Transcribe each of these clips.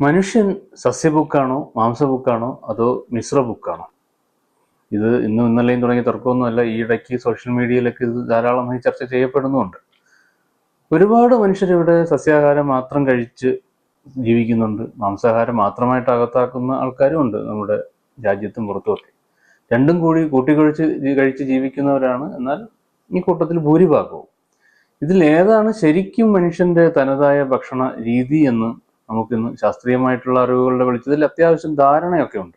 മനുഷ്യൻ സസ്യബുക്കാണോ മാംസബുക്കാണോ അതോ മിശ്ര ബുക്കാണോ? ഇത് ഇന്നും ഇന്നലെയും തുടങ്ങിയ തർക്കമൊന്നുമല്ല ഈ ഇടയ്ക്ക് സോഷ്യൽ മീഡിയയിലൊക്കെ ഇത് ധാരാളമായി ചർച്ച ചെയ്യപ്പെടുന്നുണ്ട് ഒരുപാട് മനുഷ്യരിവിടെ സസ്യാഹാരം മാത്രം കഴിച്ച് ജീവിക്കുന്നുണ്ട്. മാംസാഹാരം മാത്രമായിട്ട് അകത്താക്കുന്ന ആൾക്കാരും ഉണ്ട് നമ്മുടെ രാജ്യത്തും പുറത്തുമൊക്കെ. രണ്ടും കൂടി കൂട്ടിക്കൊഴിച്ച് കഴിച്ച് ജീവിക്കുന്നവരാണ്. എന്നാൽ ഈ കൂട്ടത്തിൽ ഭൂരിഭാഗവും. ഇതിൽ ഏതാണ് ശരിക്കും മനുഷ്യന്റെ തനതായ ഭക്ഷണ രീതി എന്ന് നമുക്കിന്ന് ശാസ്ത്രീയമായിട്ടുള്ള അറിവുകളുടെ വെളിച്ചത്തിൽ അത്യാവശ്യം ധാരണയൊക്കെ ഉണ്ട്.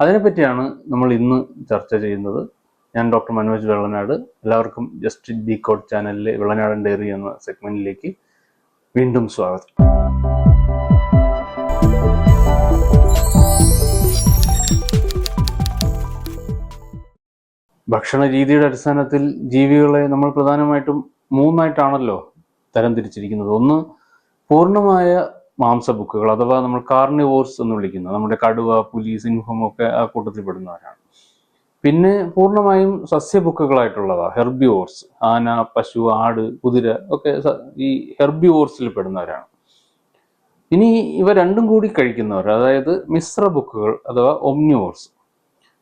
അതിനെപ്പറ്റിയാണ് നമ്മൾ ഇന്ന് ചർച്ച ചെയ്യുന്നത്. ഞാൻ ഡോക്ടർ മനോജ് വെള്ളനാട്. എല്ലാവർക്കും ജസ്റ്റ് ഡി കോഡ് ചാനലിലെ വെള്ളനാടൻ ഡയറി എന്ന സെഗ്മെന്റിലേക്ക് വീണ്ടും സ്വാഗതം. ഭക്ഷണ രീതിയുടെ അടിസ്ഥാനത്തിൽ ജീവികളെ നമ്മൾ പ്രധാനമായിട്ടും മൂന്നായിട്ടാണല്ലോ തരം തിരിച്ചിരിക്കുന്നത്. ഒന്ന് പൂർണമായ മാംസബുക്കുകൾ അഥവാ നമ്മൾ കാർണിവോർസ് എന്ന് വിളിക്കുന്ന. നമ്മുടെ കടുവ പുലി സിംഹം ഒക്കെ ആ കൂട്ടത്തിൽ പെടുന്നവരാണ്. പിന്നെ പൂർണമായും സസ്യ സസ്യബുക്കുകളായിട്ടുള്ളവ ഹെർബിയോർസ് ആന പശു ആട് കുതിര ഒക്കെ ഈ ഹെർബിയോർസിൽ പെടുന്നവരാണ്. ഇനി ഇവ രണ്ടും കൂടി കഴിക്കുന്നവർ അതായത് മിശ്ര ബുക്കുകൾ അഥവാ ഒമ്നിവോർസ്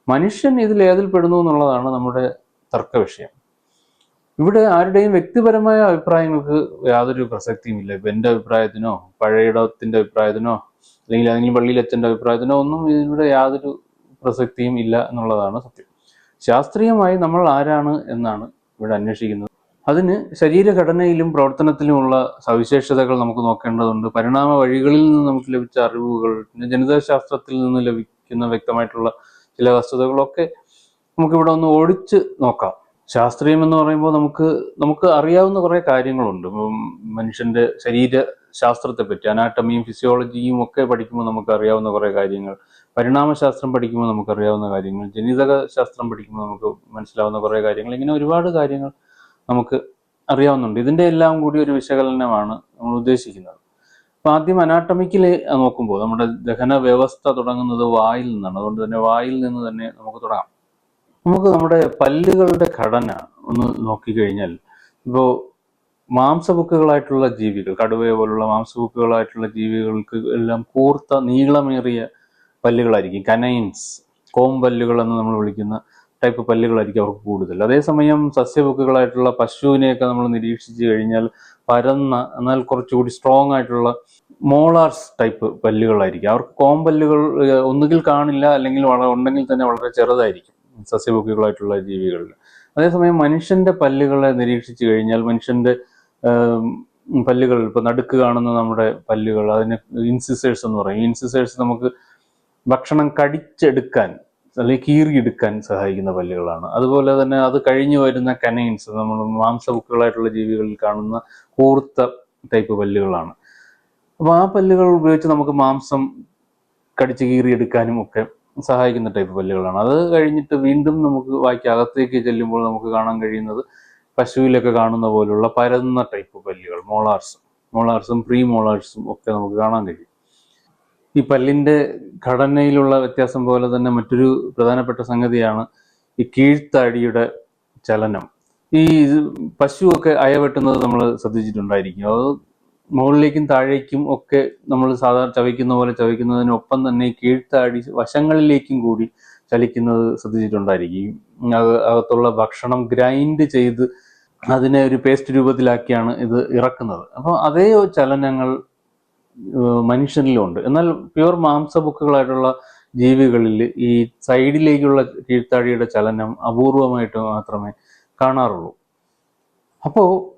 മനുഷ്യൻ ഇതിൽ ഏതിൽ പെടുന്നു എന്നുള്ളതാണ് നമ്മുടെ തർക്ക വിഷയം ഇവിടെ ആരുടെയും വ്യക്തിപരമായ അഭിപ്രായങ്ങൾക്ക് യാതൊരു പ്രസക്തിയുമില്ല. ഇപ്പൊ എന്റെ അഭിപ്രായത്തിനോ പഴയടത്തിന്റെ അഭിപ്രായത്തിനോ അല്ലെങ്കിൽ ഏതെങ്കിലും എത്തേണ്ട അഭിപ്രായത്തിനോ ഒന്നും ഇവിടെ യാതൊരു പ്രസക്തിയും ഇല്ല എന്നുള്ളതാണ് സത്യം. ശാസ്ത്രീയമായി നമ്മൾ ആരാണ് എന്നാണ് ഇവിടെ അന്വേഷിക്കുന്നത്. അതിന് ശരീരഘടനയിലും പ്രവർത്തനത്തിലുമുള്ള സവിശേഷതകൾ നമുക്ക് നോക്കേണ്ടതുണ്ട്. പരിണാമ വഴികളിൽ നിന്ന് നമുക്ക് ലഭിച്ച അറിവുകൾ പിന്നെ ജനിതകശാസ്ത്രത്തിൽ നിന്ന് ലഭിക്കുന്ന വ്യക്തമായിട്ടുള്ള ചില വസ്തുതകളൊക്കെ നമുക്കിവിടെ ഒന്ന് ഓടിച്ച് നോക്കാം. ശാസ്ത്രീയം എന്ന് പറയുമ്പോൾ നമുക്ക് നമുക്ക് അറിയാവുന്ന കുറേ കാര്യങ്ങളുണ്ട്. മനുഷ്യന്റെ ശരീര ശാസ്ത്രത്തെ പറ്റി അനാട്ടമിയും ഫിസിയോളജിയും ഒക്കെ പഠിക്കുമ്പോൾ നമുക്ക് അറിയാവുന്ന കുറേ കാര്യങ്ങൾ പരിണാമശാസ്ത്രം പഠിക്കുമ്പോൾ നമുക്ക് അറിയാവുന്ന കാര്യങ്ങൾ ജനിതക ശാസ്ത്രം പഠിക്കുമ്പോൾ നമുക്ക് മനസ്സിലാവുന്ന കുറേ കാര്യങ്ങൾ ഇങ്ങനെ ഒരുപാട് കാര്യങ്ങൾ നമുക്ക് അറിയാവുന്നുണ്ട്. ഇതിന്റെ എല്ലാം കൂടി ഒരു വിശകലനമാണ് നമ്മൾ ഉദ്ദേശിക്കുന്നത്. അപ്പൊ ആദ്യം അനാട്ടമിക്കൽ നോക്കുമ്പോൾ നമ്മുടെ ദഹന വ്യവസ്ഥ തുടങ്ങുന്നത് വായിൽ നിന്നാണ്. അതുകൊണ്ട് തന്നെ വായിൽ നിന്ന് തന്നെ നമുക്ക് തുടങ്ങാം. നമുക്ക് നമ്മുടെ പല്ലുകളുടെ ഘടന ഒന്ന് നോക്കിക്കഴിഞ്ഞാൽ ഇപ്പോൾ മാംസബുക്കുകളായിട്ടുള്ള ജീവികൾ കടുവയെ പോലുള്ള മാംസബുക്കുകളായിട്ടുള്ള ജീവികൾക്ക് എല്ലാം കൂർത്ത നീളമേറിയ പല്ലുകളായിരിക്കും. കനൈൻസ് കോമ്പല്ലുകൾ എന്ന് നമ്മൾ വിളിക്കുന്ന ടൈപ്പ് പല്ലുകളായിരിക്കും അവർക്ക് കൂടുതൽ. അതേസമയം സസ്യബുക്കുകളായിട്ടുള്ള പശുവിനെയൊക്കെ നമ്മൾ നിരീക്ഷിച്ചു കഴിഞ്ഞാൽ പരന്ന എന്നാൽ കുറച്ചുകൂടി സ്ട്രോങ് ആയിട്ടുള്ള മോളാർസ് ടൈപ്പ് പല്ലുകളായിരിക്കും. അവർക്ക് കോം പല്ലുകൾ ഒന്നുകിൽ കാണില്ല അല്ലെങ്കിൽ ഉണ്ടെങ്കിൽ തന്നെ വളരെ ചെറുതായിരിക്കും. സസ്യബുക്കുകളായിട്ടുള്ള ജീവികളിൽ അതേസമയം മനുഷ്യന്റെ പല്ലുകളെ നിരീക്ഷിച്ചു കഴിഞ്ഞാൽ മനുഷ്യന്റെ പല്ലുകൾ ഇപ്പൊ നടുക്ക് കാണുന്ന നമ്മുടെ പല്ലുകൾ അതിന് ഇൻസിസേഴ്സ് എന്ന് പറയും. ഇൻസിസേഴ്സ് നമുക്ക് ഭക്ഷണം കടിച്ചെടുക്കാൻ അല്ലെങ്കിൽ കീറിയെടുക്കാൻ സഹായിക്കുന്ന പല്ലുകളാണ്. അതുപോലെ തന്നെ അത് കഴിഞ്ഞു വരുന്ന കനൈൻസ് നമ്മൾ മാംസബുക്കുകളായിട്ടുള്ള ജീവികളിൽ കാണുന്ന കൂർത്ത ടൈപ്പ് പല്ലുകളാണ്. അപ്പോൾ ആ പല്ലുകൾ ഉപയോഗിച്ച് നമുക്ക് മാംസം കടിച്ച് കീറിയെടുക്കാനും ഒക്കെ സഹായിക്കുന്ന ടൈപ്പ് പല്ലുകളാണ്. അത് കഴിഞ്ഞിട്ട് വീണ്ടും നമുക്ക് വായിക്ക് അകത്തേക്ക് ചെല്ലുമ്പോൾ നമുക്ക് കാണാൻ കഴിയുന്നത് പശുവിലൊക്കെ കാണുന്ന പോലുള്ള പരന്ന ടൈപ്പ് പല്ലുകൾ മോളാർസും. മോളാർസും പ്രീ മോളാർസും ഒക്കെ നമുക്ക് കാണാൻ കഴിയും. ഈ പല്ലിന്റെ ഘടനയിലുള്ള വ്യത്യാസം പോലെ തന്നെ മറ്റൊരു പ്രധാനപ്പെട്ട സംഗതിയാണ് ഈ കീഴ്ത്താടിയുടെ ചലനം. ഈ പശുവൊക്കെ അയവെട്ടുന്നത് നമ്മൾ ശ്രദ്ധിച്ചിട്ടുണ്ടായിരിക്കും. അത് മുകളിലേക്കും താഴേക്കും ഒക്കെ നമ്മൾ സാധാരണ ചവയ്ക്കുന്ന പോലെ ചവയ്ക്കുന്നതിനൊപ്പം തന്നെ കീഴ്ത്താടി വശങ്ങളിലേക്കും കൂടി ചലിക്കുന്നത് ശ്രദ്ധിച്ചിട്ടുണ്ടായിരിക്കും. അത് അകത്തുള്ള ഭക്ഷണം ഗ്രൈൻഡ് ചെയ്ത് അതിനെ ഒരു പേസ്റ്റ് രൂപത്തിലാക്കിയാണ് ഇത് ഇറക്കുന്നത്. അപ്പോൾ അതേ ചലനങ്ങൾ മനുഷ്യനിലുണ്ട്. എന്നാൽ പ്യുവർ മാംസബുക്കുകളായിട്ടുള്ള ജീവികളിൽ ഈ സൈഡിലേക്കുള്ള കീഴ്ത്താടിയുടെ ചലനം അപൂർവമായിട്ട് മാത്രമേ കാണാറുള്ളൂ. അപ്പോൾ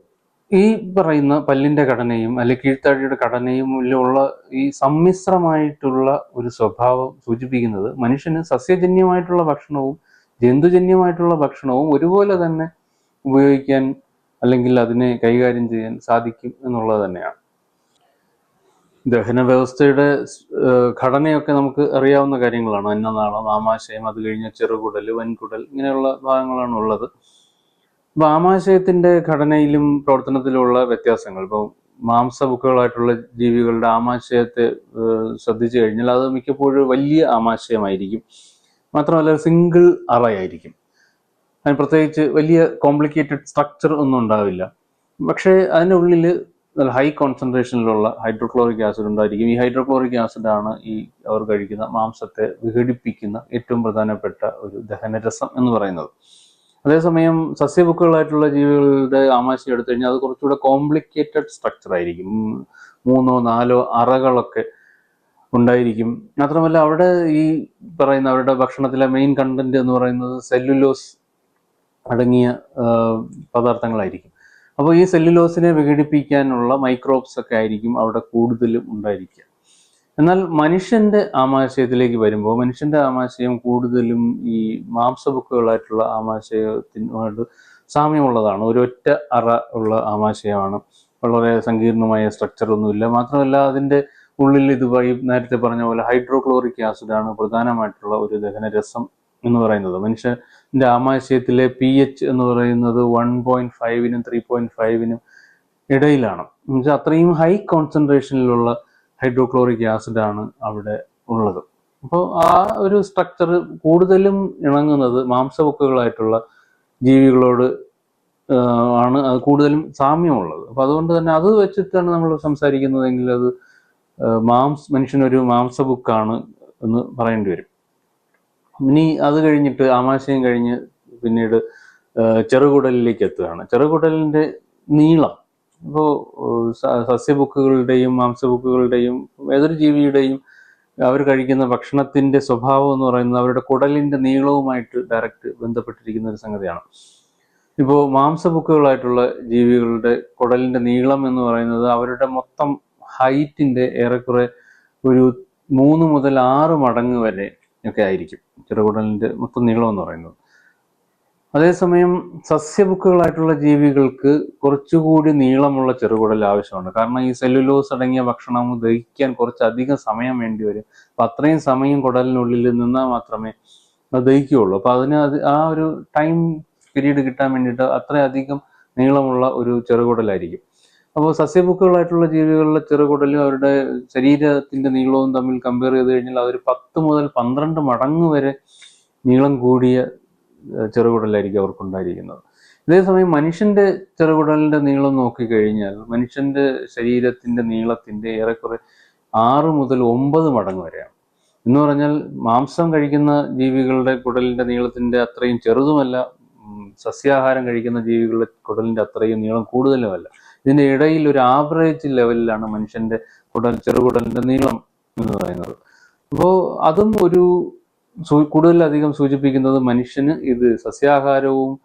ഈ പറയുന്ന പല്ലിന്റെ ഘടനയും അല്ലെങ്കിൽ കീഴ്ത്താഴിയുടെ ഘടനയും ഉള്ള ഈ സമ്മിശ്രമായിട്ടുള്ള ഒരു സ്വഭാവം സൂചിപ്പിക്കുന്നത് മനുഷ്യന് സസ്യജന്യമായിട്ടുള്ള ഭക്ഷണവും ജന്തുജന്യമായിട്ടുള്ള ഭക്ഷണവും ഒരുപോലെ തന്നെ ഉപയോഗിക്കാൻ അല്ലെങ്കിൽ അതിനെ കൈകാര്യം ചെയ്യാൻ സാധിക്കും എന്നുള്ളത് തന്നെയാണ്. ദഹന വ്യവസ്ഥയുടെ ഘടനയൊക്കെ നമുക്ക് അറിയാവുന്ന കാര്യങ്ങളാണ്. അന്നനാളം ആമാശയം അത് കഴിഞ്ഞ ചെറുകുടൽ വൻകുടൽ ഇങ്ങനെയുള്ള ഭാഗങ്ങളാണ് ഉള്ളത്. ആമാശയത്തിന്റെ ഘടനയിലും പ്രവർത്തനത്തിലുമുള്ള വ്യത്യാസങ്ങൾ. ഇപ്പോൾ മാംസബുക്കുകളായിട്ടുള്ള ജീവികളുടെ ആമാശയത്തെ ശ്രദ്ധിച്ചു കഴിഞ്ഞാൽ അത് മിക്കപ്പോഴും വലിയ ആമാശയമായിരിക്കും. മാത്രമല്ല സിംഗിൾ അറയായിരിക്കും. അതിന് പ്രത്യേകിച്ച് വലിയ കോംപ്ലിക്കേറ്റഡ് സ്ട്രക്ചർ ഒന്നും ഉണ്ടാവില്ല. പക്ഷേ അതിന്റെ ഉള്ളിൽ ഹൈ കോൺസെൻട്രേഷനിലുള്ള ഹൈഡ്രോക്ലോറിക് ആസിഡ് ഉണ്ടായിരിക്കും. ഈ ഹൈഡ്രോക്ലോറിക് ആസിഡാണ് ഈ അവർ കഴിക്കുന്ന മാംസത്തെ വിഘടിപ്പിക്കുന്ന ഏറ്റവും പ്രധാനപ്പെട്ട ഒരു ദഹനരസം എന്ന് പറയുന്നത്. അതേസമയം സസ്യബുക്കുകളായിട്ടുള്ള ജീവികളുടെ ആമാശയം എടുത്തു കഴിഞ്ഞാൽ അത് കുറച്ചുകൂടെ കോംപ്ലിക്കേറ്റഡ് സ്ട്രക്ചർ ആയിരിക്കും. മൂന്നോ നാലോ അറകളൊക്കെ ഉണ്ടായിരിക്കും. മാത്രമല്ല അവിടെ ഈ പറയുന്ന അവരുടെ ഭക്ഷണത്തിലെ മെയിൻ കണ്ടന്റ് എന്ന് പറയുന്നത് സെല്ലുലോസ് അടങ്ങിയ പദാർത്ഥങ്ങളായിരിക്കും. അപ്പോൾ ഈ സെല്ലുലോസിനെ വിഘടിപ്പിക്കാനുള്ള മൈക്രോബ്സ് ഒക്കെ ആയിരിക്കും അവിടെ കൂടുതലും ഉണ്ടായിരിക്കുക. എന്നാൽ മനുഷ്യന്റെ ആമാശയത്തിലേക്ക് വരുമ്പോൾ മനുഷ്യന്റെ ആമാശയം കൂടുതലും ഈ മാംസബുക്കുകളായിട്ടുള്ള ആമാശയത്തിനോട് സാമ്യമുള്ളതാണ്. ഒരൊറ്റ അറ ഉള്ള ആമാശയമാണ്. വളരെ സങ്കീർണമായ സ്ട്രക്ചർ ഒന്നുമില്ല. മാത്രമല്ല അതിന്റെ ഉള്ളിൽ ഇത് വൈ നേരത്തെ പറഞ്ഞ പോലെ ഹൈഡ്രോക്ലോറിക് ആസിഡാണ് പ്രധാനമായിട്ടുള്ള ഒരു ദഹന രസം എന്ന് പറയുന്നത്. മനുഷ്യന്റെ ആമാശയത്തിലെ പി എച്ച് എന്ന് പറയുന്നത് വൺ പോയിന്റ് ഫൈവിനും ത്രീ പോയിന്റ് ഫൈവിനും ഇടയിലാണ്. എന്നുവെച്ചാൽ അത്രയും ഹൈ കോൺസെൻട്രേഷനിലുള്ള ഹൈഡ്രോക്ലോറിക് ആസിഡാണ് അവിടെ ഉള്ളത്. അപ്പോൾ ആ ഒരു സ്ട്രക്ചർ കൂടുതലും ഇണങ്ങുന്നത് മാംസബുക്കുകളായിട്ടുള്ള ജീവികളോട് ആണ് അത് കൂടുതലും സാമ്യമുള്ളത്. അപ്പോൾ അതുകൊണ്ട് തന്നെ അത് വെച്ചിട്ടാണ് നമ്മൾ സംസാരിക്കുന്നതെങ്കിൽ അത് മാംസ് മനുഷ്യനൊരു മാംസബുക്കാണ് എന്ന് പറയേണ്ടി വരും. ഇനി അത് കഴിഞ്ഞിട്ട് ആമാശയം കഴിഞ്ഞ് പിന്നീട് ചെറുകുടലിലേക്ക് എത്തുകയാണ്. ചെറുകുടലിന്റെ നീളം ഇപ്പോൾ സസ്യബുക്കുകളുടെയും മാംസബുക്കുകളുടെയും ഏതൊരു ജീവിയുടെയും അവർ കഴിക്കുന്ന ഭക്ഷണത്തിന്റെ സ്വഭാവം എന്ന് പറയുന്നത് അവരുടെ കുടലിന്റെ നീളവുമായിട്ട് ഡയറക്റ്റ് ബന്ധപ്പെട്ടിരിക്കുന്ന ഒരു സംഗതിയാണ്. ഇപ്പോൾ മാംസബുക്കുകളായിട്ടുള്ള ജീവികളുടെ കുടലിന്റെ നീളം എന്ന് പറയുന്നത് അവരുടെ മൊത്തം ഹൈറ്റിന്റെ ഏറെക്കുറെ ഒരു മൂന്ന് മുതൽ ആറ് മടങ്ങ് വരെ ഒക്കെ ആയിരിക്കും. ചെറുകുടലിന്റെ മൊത്തം നീളം എന്ന് പറയുന്നത്. അതേസമയം സസ്യബുക്കുകളായിട്ടുള്ള ജീവികൾക്ക് കുറച്ചുകൂടി നീളമുള്ള ചെറുകുടൽ ആവശ്യമുണ്ട്. കാരണം ഈ സെല്ലുലോസ് അടങ്ങിയ ഭക്ഷണം ദഹിക്കാൻ കുറച്ചധികം സമയം വേണ്ടി വരും. അപ്പൊ അത്രയും സമയം കുടലിനുള്ളിൽ നിന്നാൽ മാത്രമേ അത് ദഹിക്കുകയുള്ളൂ. അപ്പൊ അതിന് അത് ആ ഒരു ടൈം പീരീഡ് കിട്ടാൻ വേണ്ടിയിട്ട് അത്രയധികം നീളമുള്ള ഒരു ചെറുകുടലായിരിക്കും. അപ്പോൾ സസ്യബുക്കുകളായിട്ടുള്ള ജീവികളുടെ ചെറുകുടലും അവരുടെ ശരീരത്തിന്റെ നീളവും തമ്മിൽ കമ്പയർ ചെയ്ത് കഴിഞ്ഞാൽ അതൊരു പത്ത് മുതൽ പന്ത്രണ്ട് മടങ്ങ് വരെ നീളം കൂടിയ ചെറുകുടലായിരിക്കും അവർക്കുണ്ടായിരിക്കുന്നത്. അതേസമയം മനുഷ്യന്റെ ചെറുകുടലിന്റെ നീളം നോക്കിക്കഴിഞ്ഞാൽ മനുഷ്യന്റെ ശരീരത്തിന്റെ നീളത്തിന്റെ ഏറെക്കുറെ ആറ് മുതൽ ഒമ്പത് മടങ്ങ് വരെയാണ്. എന്ന് പറഞ്ഞാൽ മാംസം കഴിക്കുന്ന ജീവികളുടെ കുടലിന്റെ നീളത്തിന്റെ അത്രയും ചെറുതുമല്ല സസ്യാഹാരം കഴിക്കുന്ന ജീവികളുടെ കുടലിന്റെ അത്രയും നീളം കൂടുതലുമല്ല. ഇതിന്റെ ഇടയിൽ ഒരു ആവറേജ് ലെവലിലാണ് മനുഷ്യന്റെ കുടൽ ചെറുകുടലിന്റെ നീളം എന്ന് പറയുന്നത്. അപ്പോൾ അതും ഒരു കൂടുതലധികം സൂചിപ്പിക്കുന്നത് മനുഷ്യന് ഇത് സസ്യാഹാരവും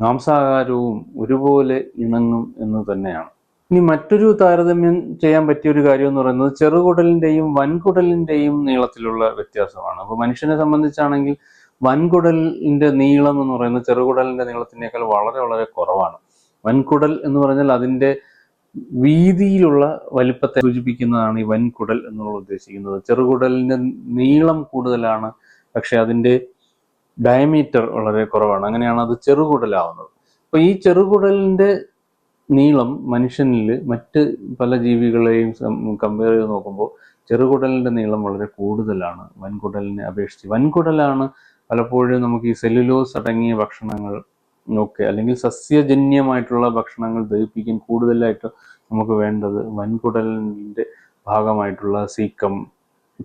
മാംസാഹാരവും ഒരുപോലെ ഇണങ്ങും എന്ന് തന്നെയാണ്. ഇനി മറ്റൊരു താരതമ്യം ചെയ്യാൻ പറ്റിയ ഒരു കാര്യം എന്ന് പറയുന്നത് ചെറുകുടലിന്റെയും വൻകുടലിന്റെയും നീളത്തിലുള്ള വ്യത്യാസമാണ്. അപ്പോൾ മനുഷ്യനെ സംബന്ധിച്ചാണെങ്കിൽ വൻകുടലിന്റെ നീളം എന്ന് പറയുന്നത് ചെറുകുടലിന്റെ നീളത്തിനേക്കാൾ വളരെ വളരെ കുറവാണ്. വൻകുടൽ എന്ന് പറഞ്ഞാൽ അതിന്റെ വീതിയിലുള്ള വലിപ്പത്തെ സൂചിപ്പിക്കുന്നതാണ് ഈ വൻകുടൽ എന്നുള്ള ഉദ്ദേശിക്കുന്നത്. ചെറുകുടലിന്റെ നീളം കൂടുതലാണ് പക്ഷെ അതിന്റെ ഡയമീറ്റർ വളരെ കുറവാണ്. അങ്ങനെയാണ് അത് ചെറുകുടലാവുന്നത്. അപ്പൊ ഈ ചെറുകുടലിന്റെ നീളം മനുഷ്യനിൽ മറ്റ് പല ജീവികളെയും കമ്പയർ ചെയ്ത് നോക്കുമ്പോൾ ചെറുകുടലിന്റെ നീളം വളരെ കൂടുതലാണ്. വൻകുടലിനെ അപേക്ഷിച്ച് വൻകുടലാണ് പലപ്പോഴും നമുക്ക് ഈ സെല്ലുലോസ് അടങ്ങിയ ഭക്ഷണങ്ങൾ ഒക്കെ അല്ലെങ്കിൽ സസ്യജന്യമായിട്ടുള്ള ഭക്ഷണങ്ങൾ ദഹിപ്പിക്കാൻ കൂടുതലായിട്ട് നമുക്ക് വേണ്ടത് വൻകുടലിന്റെ ഭാഗമായിട്ടുള്ള സീക്കം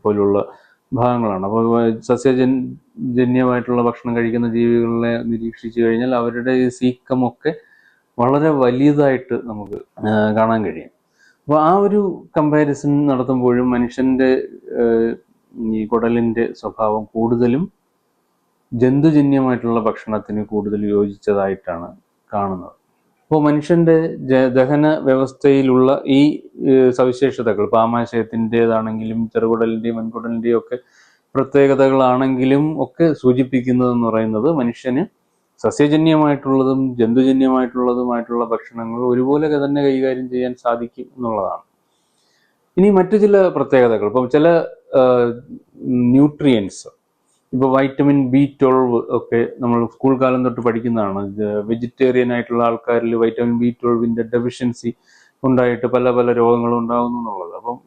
പോലുള്ള ഭാഗങ്ങളാണ്. അപ്പോൾ സസ്യജൻ ജന്യമായിട്ടുള്ള ഭക്ഷണം കഴിക്കുന്ന ജീവികളെ നിരീക്ഷിച്ചു കഴിഞ്ഞാൽ അവരുടെ സീക്കമൊക്കെ വളരെ വലിയതായിട്ട് നമുക്ക് കാണാൻ കഴിയും. അപ്പോൾ ആ ഒരു കമ്പാരിസൺ നടത്തുമ്പോഴും മനുഷ്യന്റെ ഈ കുടലിന്റെ സ്വഭാവം കൂടുതലും ജന്തുജന്യമായിട്ടുള്ള ഭക്ഷണത്തിന് കൂടുതൽ യോജിച്ചതായിട്ടാണ് കാണുന്നത്. അപ്പോൾ മനുഷ്യന്റെ ദഹന വ്യവസ്ഥയിലുള്ള ഈ സവിശേഷതകൾ ഇപ്പോൾ ആമാശയത്തിന്റെതാണെങ്കിലും ചെറുകുടലിന്റെയും വൻകുടലിന്റെയും ഒക്കെ പ്രത്യേകതകളാണെങ്കിലും ഒക്കെ സൂചിപ്പിക്കുന്നതെന്ന് പറയുന്നത് മനുഷ്യന് സസ്യജന്യമായിട്ടുള്ളതും ജന്തുജന്യമായിട്ടുള്ളതുമായിട്ടുള്ള ഭക്ഷണങ്ങൾ ഒരുപോലെ തന്നെ കൈകാര്യം ചെയ്യാൻ സാധിക്കും എന്നുള്ളതാണ്. ഇനി മറ്റു ചില പ്രത്യേകതകൾ. ഇപ്പം ചില ന്യൂട്രിയൻസ് ഇപ്പോൾ വൈറ്റമിൻ ബി ട്വൽവ് ഒക്കെ നമ്മൾ സ്കൂൾ കാലം തൊട്ട് പഠിക്കുന്നതാണ്. വെജിറ്റേറിയൻ ആയിട്ടുള്ള ആൾക്കാരിൽ വൈറ്റമിൻ ബി ട്വൽവിന്റെ ഡെഫിഷ്യൻസി ഉണ്ടായിട്ട് പല പല രോഗങ്ങളും ഉണ്ടാകുന്നു എന്നുള്ളത്. അപ്പം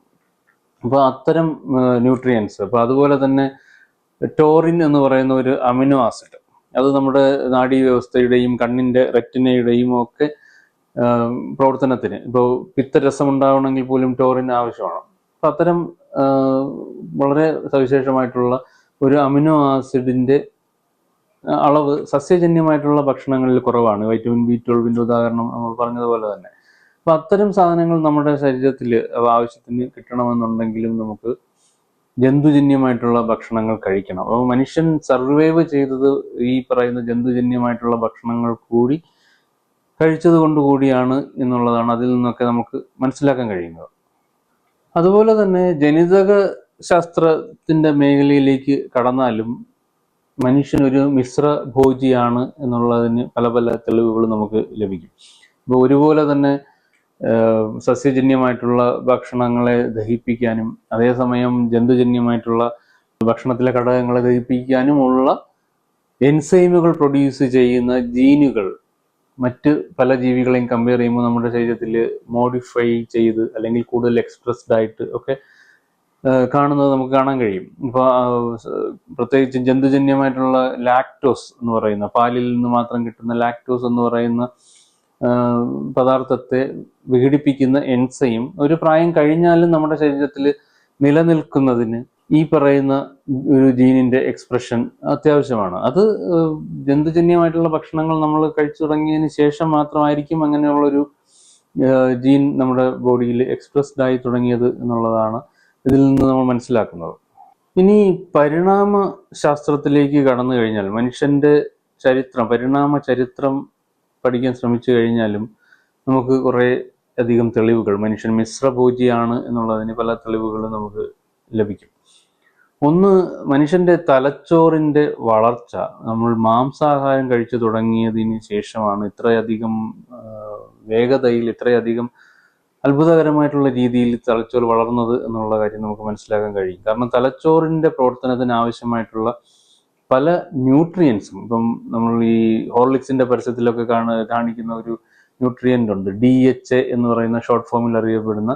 അപ്പോൾ അത്തരം ന്യൂട്രിയൻസ് അപ്പോൾ അതുപോലെ തന്നെ ടോറിൻ എന്ന് പറയുന്ന ഒരു അമിനോ ആസിഡ് അത് നമ്മുടെ നാഡീ വ്യവസ്ഥയുടെയും കണ്ണിന്റെ റെറ്റിനയുടെയും ഒക്കെ പ്രവർത്തനത്തിന്. ഇപ്പോൾ പിത്തരസം ഉണ്ടാവണമെങ്കിൽ പോലും ടോറിൻ ആവശ്യമാണ്. അപ്പം അത്തരം വളരെ സവിശേഷമായിട്ടുള്ള ഒരു അമിനോ ആസിഡിന്റെ അളവ് സസ്യജന്യമായിട്ടുള്ള ഭക്ഷണങ്ങളിൽ കുറവാണ്. വൈറ്റമിൻ ബി ട്വൽവിന്റെ ഉദാഹരണം നമ്മൾ പറഞ്ഞതുപോലെ തന്നെ. അപ്പം അത്തരം സാധനങ്ങൾ നമ്മുടെ ശരീരത്തിൽ ആവശ്യത്തിന് കിട്ടണമെന്നുണ്ടെങ്കിലും നമുക്ക് ജന്തുജന്യമായിട്ടുള്ള ഭക്ഷണങ്ങൾ കഴിക്കണം. അപ്പോൾ മനുഷ്യൻ സർവൈവ് ചെയ്തത് ഈ പറയുന്ന ജന്തുജന്യമായിട്ടുള്ള ഭക്ഷണങ്ങൾ കൂടി കഴിച്ചത് കൊണ്ടുകൂടിയാണ് എന്നുള്ളതാണ് അതിൽ നിന്നൊക്കെ നമുക്ക് മനസ്സിലാക്കാൻ കഴിയുന്നത്. അതുപോലെ തന്നെ ജനിതക ശാസ്ത്രത്തിന്റെ മേഖലയിലേക്ക് കടന്നാലും മനുഷ്യൻ ഒരു മിശ്ര ഭോജിയാണ് എന്നുള്ളതിന് പല പല തെളിവുകൾ നമുക്ക് ലഭിക്കും. ഇപ്പോൾ ഒരുപോലെ തന്നെ സസ്യജന്യമായിട്ടുള്ള ഭക്ഷണങ്ങളെ ദഹിപ്പിക്കാനും അതേസമയം ജന്തുജന്യമായിട്ടുള്ള ഭക്ഷണത്തിലെ ഘടകങ്ങളെ ദഹിപ്പിക്കാനുമുള്ള എൻസൈമുകൾ പ്രൊഡ്യൂസ് ചെയ്യുന്ന ജീനുകൾ മറ്റ് പല ജീവികളെയും കമ്പയർ ചെയ്യുമ്പോൾ നമ്മുടെ ശരീരത്തിൽ മോഡിഫൈ ചെയ്ത് അല്ലെങ്കിൽ കൂടുതൽ എക്സ്പ്രസ്ഡ് ആയിട്ട് ഒക്കെ കാണുന്നത് നമുക്ക് കാണാൻ കഴിയും. ഇപ്പോൾ പ്രത്യേകിച്ച് ജന്തുജന്യമായിട്ടുള്ള ലാക്ടോസ് എന്ന് പറയുന്ന പാലിൽ നിന്ന് മാത്രം കിട്ടുന്ന ലാക്ടോസ് എന്ന് പറയുന്ന പദാർത്ഥത്തെ വിഘടിപ്പിക്കുന്ന എൻസൈം ഒരു പ്രായം കഴിഞ്ഞാലും നമ്മുടെ ശരീരത്തിൽ നിലനിൽക്കുന്നതിന് ഈ പറയുന്ന ഒരു ജീനിന്റെ എക്സ്പ്രഷൻ അത്യാവശ്യമാണ്. അത് ജന്തുജന്യമായിട്ടുള്ള ഭക്ഷണങ്ങൾ നമ്മൾ കഴിച്ചു തുടങ്ങിയതിന് ശേഷം മാത്രമായിരിക്കും അങ്ങനെയുള്ളൊരു ജീൻ നമ്മുടെ ബോഡിയിൽ എക്സ്പ്രസ്ഡ് ആയി തുടങ്ങിയത് എന്നുള്ളതാണ് ഇതിൽ നിന്ന് നമ്മൾ മനസ്സിലാക്കുന്നത്. ഇനി പരിണാമ ശാസ്ത്രത്തിലേക്ക് കടന്നു കഴിഞ്ഞാൽ മനുഷ്യന്റെ ചരിത്രം പരിണാമ ചരിത്രം പഠിക്കാൻ ശ്രമിച്ചു കഴിഞ്ഞാലും നമുക്ക് കുറേ അധികം തെളിവുകൾ മനുഷ്യൻ മിശ്രഭോജിയാണ് എന്നുള്ളതിന് പല തെളിവുകളും നമുക്ക് ലഭിക്കും. ഒന്ന് മനുഷ്യന്റെ തലച്ചോറിന്റെ വളർച്ച നമ്മൾ മാംസാഹാരം കഴിച്ചു തുടങ്ങിയതിന് ശേഷമാണ് ഇത്രയധികം വേഗതയിൽ ഇത്രയധികം അത്ഭുതകരമായിട്ടുള്ള രീതിയിൽ തലച്ചോറ് വളർന്നത് എന്നുള്ള കാര്യം നമുക്ക് മനസ്സിലാക്കാൻ കഴിയും. കാരണം തലച്ചോറിന്റെ പ്രവർത്തനത്തിന് ആവശ്യമായിട്ടുള്ള പല ന്യൂട്രിയൻസും ഇപ്പം നമ്മൾ ഈ ഹോർലിക്സിന്റെ പരസ്യത്തിലൊക്കെ കാണ കാണിക്കുന്ന ഒരു ന്യൂട്രിയന്റ് ഉണ്ട്. ഡി എച്ച് എന്ന് പറയുന്ന ഷോർട്ട് ഫോമിൽ അറിയപ്പെടുന്ന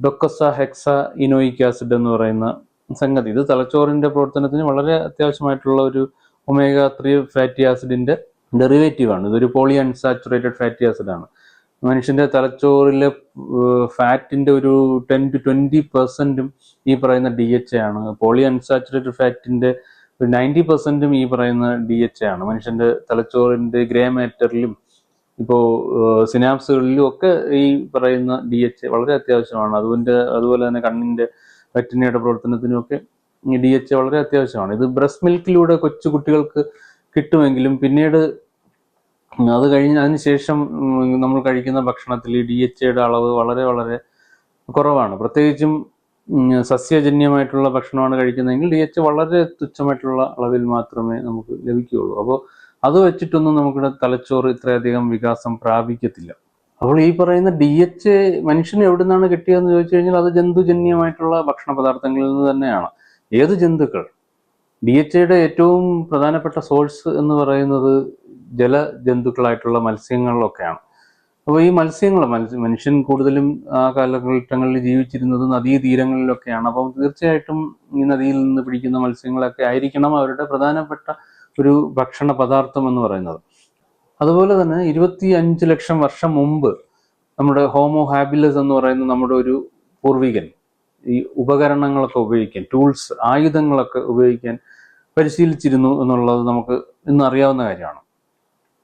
ഡൊക്കസ ഹെക്സ ഇനോയിക് ആസിഡ് എന്ന് പറയുന്ന സംഗതി. ഇത് തലച്ചോറിന്റെ പ്രവർത്തനത്തിന് വളരെ അത്യാവശ്യമായിട്ടുള്ള ഒരു ഒമേഗ ത്രീ ഫാറ്റി ആസിഡിന്റെ ഡെറിവേറ്റീവ് ആണ്. ഇതൊരു പോളി അൺസാച്ചുറേറ്റഡ് ഫാറ്റി ആസിഡ് ആണ്. മനുഷ്യന്റെ തലച്ചോറിലെ ഫാറ്റിന്റെ ഒരു ടെൻ ടു ട്വന്റി പെർസെന്റും ഈ പറയുന്ന ഡി എച്ച് ആണ്. പോളി അൺസാച്ചുറേറ്റഡ് ഫാറ്റിന്റെ ഒരു നയന്റി പെർസെന്റും ഈ പറയുന്ന ഡി എച്ച് ആണ്. മനുഷ്യന്റെ തലച്ചോറിന്റെ ഗ്രേ മാറ്ററിലും ഇപ്പോൾ സിനാപ്സുകളിലും ഒക്കെ ഈ പറയുന്ന ഡി എച്ച് വളരെ അത്യാവശ്യമാണ്. അതുകൊണ്ട് അതുപോലെ തന്നെ കണ്ണിന്റെ റെറ്റിനയുടെ പ്രവർത്തനത്തിനും ഒക്കെ ഈ ഡി എച്ച് വളരെ അത്യാവശ്യമാണ്. ഇത് ബ്രസ്റ്റ് മിൽക്കിലൂടെ കൊച്ചു കുട്ടികൾക്ക് കിട്ടുമെങ്കിലും പിന്നീട് അത് കഴിഞ്ഞ് അതിന് ശേഷം നമ്മൾ കഴിക്കുന്ന ഭക്ഷണത്തിൽ ഡി എച്ച് എയുടെ അളവ് വളരെ വളരെ കുറവാണ്. പ്രത്യേകിച്ചും സസ്യജന്യമായിട്ടുള്ള ഭക്ഷണമാണ് കഴിക്കുന്നതെങ്കിൽ ഡി എച്ച് വളരെ തുച്ഛമായിട്ടുള്ള അളവിൽ മാത്രമേ നമുക്ക് ലഭിക്കുകയുള്ളൂ. അപ്പോൾ അത് വെച്ചിട്ടൊന്നും നമുക്ക് തലച്ചോറ് ഇത്രയധികം വികാസം പ്രാപിക്കത്തില്ല. അപ്പോൾ ഈ പറയുന്ന ഡി എച്ച് മനുഷ്യന് എവിടെ നിന്നാണ് കിട്ടിയതെന്ന് ചോദിച്ചു കഴിഞ്ഞാൽ അത് ജന്തുജന്യമായിട്ടുള്ള ഭക്ഷണ പദാർത്ഥങ്ങളിൽ നിന്ന് തന്നെയാണ്. ഏത് ജന്തുക്കൾ? ഡി എച്ച് ഐയുടെ ഏറ്റവും പ്രധാനപ്പെട്ട സോഴ്സ് എന്ന് പറയുന്നത് ജല ജന്തുക്കളായിട്ടുള്ള മത്സ്യങ്ങളിലൊക്കെയാണ്. അപ്പോൾ ഈ മത്സ്യങ്ങൾ മത്സ്യ മനുഷ്യൻ കൂടുതലും ആ കാലഘട്ടങ്ങളിൽ ജീവിച്ചിരുന്നത് നദീതീരങ്ങളിലൊക്കെയാണ് അപ്പം തീർച്ചയായിട്ടും ഈ നദിയിൽ നിന്ന് പിടിക്കുന്ന മത്സ്യങ്ങളൊക്കെ ആയിരിക്കണം അവരുടെ പ്രധാനപ്പെട്ട ഒരു ഭക്ഷണ പദാർത്ഥം എന്ന് പറയുന്നത്. അതുപോലെ തന്നെ ഇരുപത്തി അഞ്ച് ലക്ഷം വർഷം മുമ്പ് നമ്മുടെ ഹോമോ ഹാബിലസ് എന്ന് പറയുന്ന നമ്മുടെ ഒരു പൂർവികൻ ഈ ഉപകരണങ്ങളൊക്കെ ഉപയോഗിക്കാൻ ടൂൾസ് ആയുധങ്ങളൊക്കെ ഉപയോഗിക്കാൻ പരിശീലിച്ചിരുന്നു എന്നുള്ളത് നമുക്ക് ഇന്ന് അറിയാവുന്ന കാര്യമാണ്.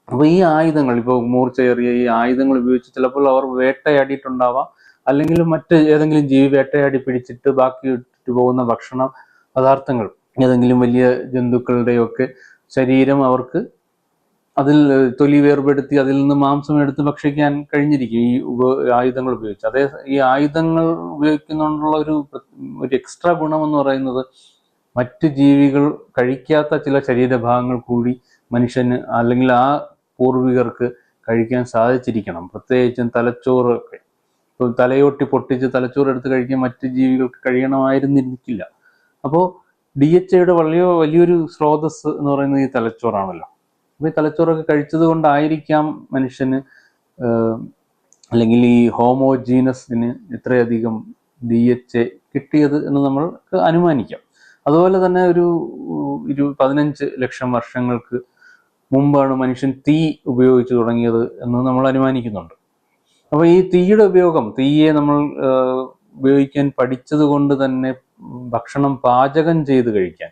അപ്പോൾ ഈ ആയുധങ്ങൾ ഇപ്പോൾ മൂർച്ചയേറിയ ഈ ആയുധങ്ങൾ ഉപയോഗിച്ച് ചിലപ്പോൾ അവർ വേട്ടയാടിയിട്ടുണ്ടാവാം. അല്ലെങ്കിൽ മറ്റ് ഏതെങ്കിലും ജീവി വേട്ടയാടി പിടിച്ചിട്ട് ബാക്കി ഇട്ടിട്ട് പോകുന്ന ഭക്ഷണ പദാർത്ഥങ്ങൾ ഏതെങ്കിലും വലിയ ജന്തുക്കളുടെയൊക്കെ ശരീരം അവർക്ക് അതിൽ തൊലി വേർപെടുത്തി അതിൽ നിന്ന് മാംസം എടുത്ത് ഭക്ഷിക്കാൻ കഴിഞ്ഞിരിക്കും ഈ ഉപ ആയുധങ്ങൾ ഉപയോഗിച്ച്. അതേ ഈ ആയുധങ്ങൾ ഉപയോഗിക്കുന്നതുകൊണ്ടുള്ള ഒരു ഒരു എക്സ്ട്രാ ഗുണം എന്ന് പറയുന്നത് മറ്റ് ജീവികൾ കഴിക്കാത്ത ചില ശരീരഭാഗങ്ങൾ കൂടി മനുഷ്യന് അല്ലെങ്കിൽ ആ പൂർവികർക്ക് കഴിക്കാൻ സാധിച്ചിരിക്കണം. പ്രത്യേകിച്ചും തലച്ചോറ് ഒക്കെ. ഇപ്പോൾ തലയോട്ടി പൊട്ടിച്ച് തലച്ചോറ് എടുത്ത് കഴിക്കാൻ മറ്റ് ജീവികൾക്ക് കഴിയണമായിരുന്നിരിക്കില്ല. അപ്പോൾ ഡി എച്ച് ഐയുടെ വളരെ വലിയൊരു സ്രോതസ് എന്ന് പറയുന്നത് ഈ തലച്ചോറാണല്ലോ. അപ്പോൾ ഈ തലച്ചോറൊക്കെ കഴിച്ചത് കൊണ്ടായിരിക്കാം മനുഷ്യന് അല്ലെങ്കിൽ ഈ ഹോമോജീനസിന് ഇത്രയധികം ഡി എച്ച് എ കിട്ടിയത് എന്ന് നമ്മൾക്ക് അനുമാനിക്കാം. അതുപോലെ തന്നെ ഒരു ഇരു പതിനഞ്ച് ലക്ഷം വർഷങ്ങൾക്ക് മുമ്പാണ് മനുഷ്യൻ തീ ഉപയോഗിച്ച് തുടങ്ങിയത് എന്ന് നമ്മൾ അനുമാനിക്കുന്നുണ്ട്. അപ്പോൾ ഈ തീയുടെ ഉപയോഗം തീയെ നമ്മൾ ഉപയോഗിക്കാൻ പഠിച്ചത് കൊണ്ട് തന്നെ ഭക്ഷണം പാചകം ചെയ്ത് കഴിക്കാൻ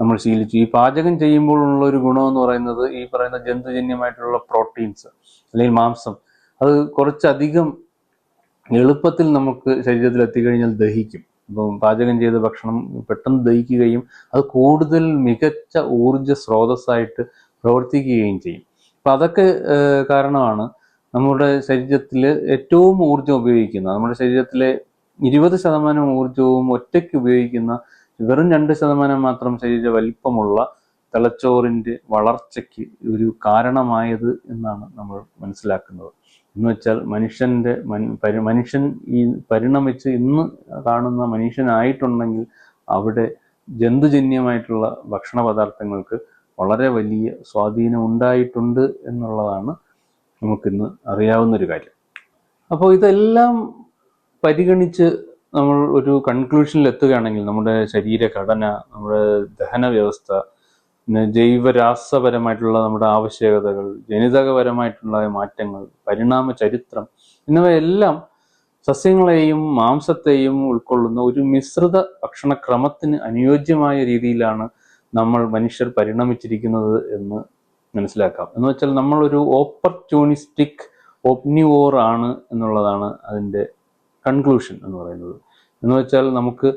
നമ്മൾ ശീലിച്ചു. ഈ പാചകം ചെയ്യുമ്പോൾ ഉള്ള ഒരു ഗുണം എന്ന് പറയുന്നത് ഈ പറയുന്ന ജന്തുജന്യമായിട്ടുള്ള പ്രോട്ടീൻസ് അല്ലെങ്കിൽ മാംസം അത് കുറച്ചധികം എളുപ്പത്തിൽ നമുക്ക് ശരീരത്തിൽ എത്തിക്കഴിഞ്ഞാൽ ദഹിക്കും. അപ്പം പാചകം ചെയ്ത ഭക്ഷണം പെട്ടെന്ന് ദഹിക്കുകയും അത് കൂടുതൽ മികച്ച ഊർജ സ്രോതസ്സായിട്ട് പ്രവർത്തിക്കുകയും ചെയ്യും. അപ്പം അതൊക്കെ കാരണമാണ് നമ്മുടെ ശരീരത്തിൽ ഏറ്റവും ഊർജം ഉപയോഗിക്കുന്ന നമ്മുടെ ശരീരത്തിലെ ഇരുപത് ശതമാനം ഊർജവും ഒറ്റയ്ക്ക് ഉപയോഗിക്കുന്ന വെറും രണ്ട് ശതമാനം മാത്രം ശരീര വലിപ്പമുള്ള തലച്ചോറിന്റെ വളർച്ചയ്ക്ക് ഒരു കാരണമായത് എന്നാണ് നമ്മൾ മനസ്സിലാക്കുന്നത്. എന്ന് വെച്ചാൽ മനുഷ്യന്റെ മനുഷ്യൻ ഈ പരിണമിച്ച് ഇന്ന് കാണുന്ന മനുഷ്യനായിട്ടുണ്ടെങ്കിൽ അവിടെ ജന്തുജന്യമായിട്ടുള്ള ഭക്ഷണ പദാർത്ഥങ്ങൾക്ക് വളരെ വലിയ സ്വാധീനം ഉണ്ടായിട്ടുണ്ട് എന്നുള്ളതാണ് നമുക്കിന്ന് അറിയാവുന്ന ഒരു കാര്യം. അപ്പോൾ ഇതെല്ലാം പരിഗണിച്ച് നമ്മൾ ഒരു കൺക്ലൂഷനിൽ എത്തുകയാണെങ്കിൽ നമ്മുടെ ശരീരഘടന നമ്മുടെ ദഹന വ്യവസ്ഥ പിന്നെ ജൈവരാസപരമായിട്ടുള്ള നമ്മുടെ ആവശ്യകതകൾ ജനിതകപരമായിട്ടുള്ള മാറ്റങ്ങൾ പരിണാമ ചരിത്രം എന്നിവയെല്ലാം സസ്യങ്ങളെയും മാംസത്തെയും ഉൾക്കൊള്ളുന്ന ഒരു മിശ്രിത ഭക്ഷണക്രമത്തിന് അനുയോജ്യമായ രീതിയിലാണ് നമ്മൾ മനുഷ്യർ പരിണമിച്ചിരിക്കുന്നത് എന്ന് മനസ്സിലാക്കാം. എന്ന് വെച്ചാൽ നമ്മളൊരു ഓപ്പർച്യൂണിസ്റ്റിക് ഒപ്നിവോർ ആണ് എന്നുള്ളതാണ് അതിന്റെ കൺക്ലൂഷൻ എന്ന് പറയുന്നത്. എന്ന് വെച്ചാൽ നമുക്ക്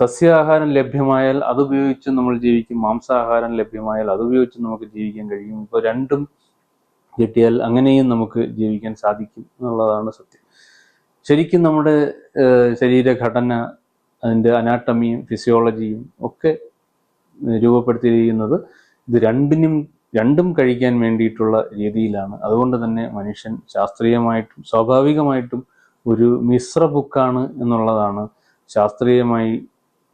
സസ്യാഹാരം ലഭ്യമായാൽ അത് ഉപയോഗിച്ച് നമ്മൾ ജീവിക്കും മാംസാഹാരം ലഭ്യമായാൽ അത് ഉപയോഗിച്ച് നമുക്ക് ജീവിക്കാൻ കഴിയും. ഇപ്പോൾ രണ്ടും കിട്ടിയാൽ അങ്ങനെയും നമുക്ക് ജീവിക്കാൻ സാധിക്കും എന്നുള്ളതാണ് സത്യം. ശരിക്കും നമ്മുടെ ശരീരഘടന അതിന്റെ അനാട്ടമിയും ഫിസിയോളജിയും ഒക്കെ രൂപപ്പെടുത്തിയിരിക്കുന്നത്. ഇത് രണ്ടിനും രണ്ടും കഴിക്കാൻ വേണ്ടിയിട്ടുള്ള രീതിയിലാണ്. അതുകൊണ്ട് തന്നെ മനുഷ്യൻ ശാസ്ത്രീയമായിട്ടും സ്വാഭാവികമായിട്ടും ഒരു മിശ്ര ബുക്കാണ് എന്നുള്ളതാണ് ശാസ്ത്രീയമായി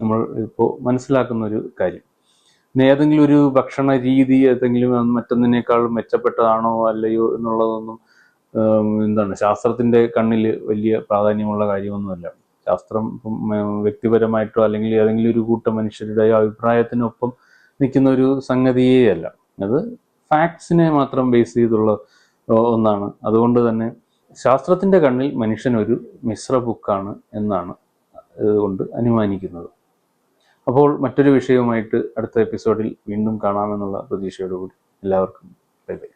നമ്മൾ ഇപ്പോൾ മനസ്സിലാക്കുന്ന ഒരു കാര്യം. പിന്നെ ഏതെങ്കിലും ഒരു ഭക്ഷണ രീതി ഏതെങ്കിലും മറ്റൊന്നിനേക്കാൾ മെച്ചപ്പെട്ടതാണോ അല്ലയോ എന്നുള്ളതൊന്നും എന്താണ് ശാസ്ത്രത്തിന്റെ കണ്ണിൽ വലിയ പ്രാധാന്യമുള്ള കാര്യമൊന്നുമല്ല. ശാസ്ത്രം വ്യക്തിപരമായിട്ടോ അല്ലെങ്കിൽ ഏതെങ്കിലും ഒരു കൂട്ടം മനുഷ്യരുടെ അഭിപ്രായത്തിനൊപ്പം നിൽക്കുന്ന ഒരു സംഗതിയേ അല്ല. അത് ഫാക്ട്സിനെ മാത്രം ബേസ് ചെയ്തുള്ള ഒന്നാണ്. അതുകൊണ്ട് തന്നെ ശാസ്ത്രത്തിന്റെ കണ്ണിൽ മനുഷ്യൻ ഒരു മിശ്ര ബുക്കാണ് എന്നാണ് അതുകൊണ്ട് അനുമാനിക്കുന്നത്. അപ്പോൾ മറ്റൊരു വിഷയവുമായിട്ട് അടുത്ത എപ്പിസോഡിൽ വീണ്ടും കാണാമെന്നുള്ള പ്രതീക്ഷയോടുകൂടി എല്ലാവർക്കും ബൈ ബൈ.